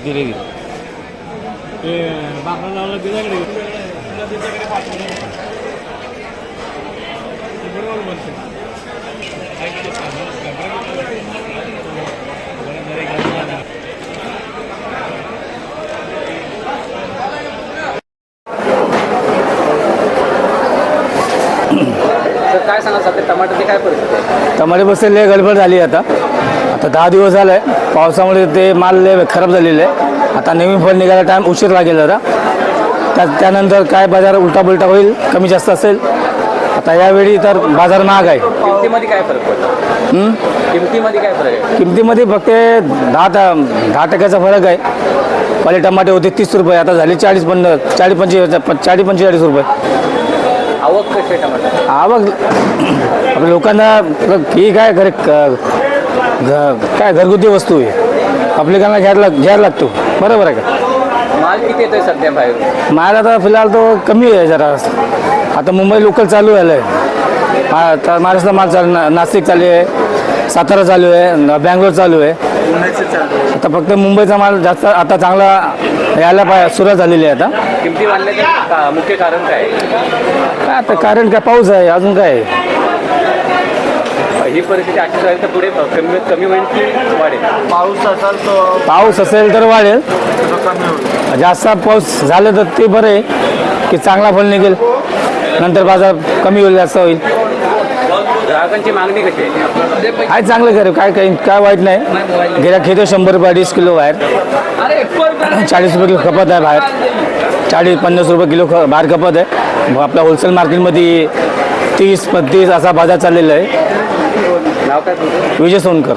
खरेदी ते बाकडा लावला तिच्याकडे बरोबर बोलते काय सांगा सध्या टमाट्याची काय परिस्थिती टमाटे बसते लय गडबड झाली आता. आता दहा दिवस झालं पावसामुळे ते माल खराब झालेले. आहे आता नवीन फळ निघायला टाईम उशीर लागेल जरा. त्या त्यानंतर काय बाजार उलटा पुलटा होईल कमी जास्त असेल. आता यावेळी तर बाजार महाग आहे. किमतीमध्ये काय फरक पडतो? हं? किमतीमध्ये काय फरक आहे? किमतीमध्ये फक्त दहा दहा टक्क्याचा फरक आहे. पहिले टमाटे होते तीस रुपये आता झाले चाळीस पन्न चाळीस पंचेचाळीस चाळीस पंचेचाळीस रुपये. आवक कशी आवक आपल्या लोकांना ठीक आहे घरी क- घ- काय घरगुती वस्तू आहे? आपल्याला घ्यायला लाग- घ्यायला लागतो. बरोबर आहे का? माल किती येतोय सध्या बाहेर माल आता फिलहाल तो कमी आहे जरा. आता मुंबई लोकल चालू झालं आहे आता महाराष्ट्र माल चालू ना नाशिक चालू आहे सातारा चालू आहे न- बँगलोर चालू आहे. आता फक्त मुंबईचा माल जास्त आता चांगला यायला पाय सुरुवात झालेली आहे आता. किमती वाढण्याचं का- मुख्य कारण काय? आहे? काय आता कारण काय? पाऊस आहे अजून काय आहे? ही परिस्थिती अशीच राहील तर पुढे कमी कमी होईल की वाढेल? पाऊस असेल तर वाढेल. जास्त पाऊस झालं तर ते बरं आहे की चांगला फळ निघेल. नंतर बाजार कमी होईल जास्त होईल. ग्राहकांची मागणी कशी आहे? चांगलं खरं काय काही काय वाईट नाही. गेल्या खेतो शंभर रुपये अडीच किलो बाहेर. चाळीस रुपये किलो खपत आहे बाहेर. चाळीस पन्नास रुपये किलो ख बाहेर खपत आहे. मग आपल्या होलसेल मार्केटमध्ये तीस पस्तीस असा बाजार चाललेला आहे. नाव काय तुमचं? विजय सोनकर.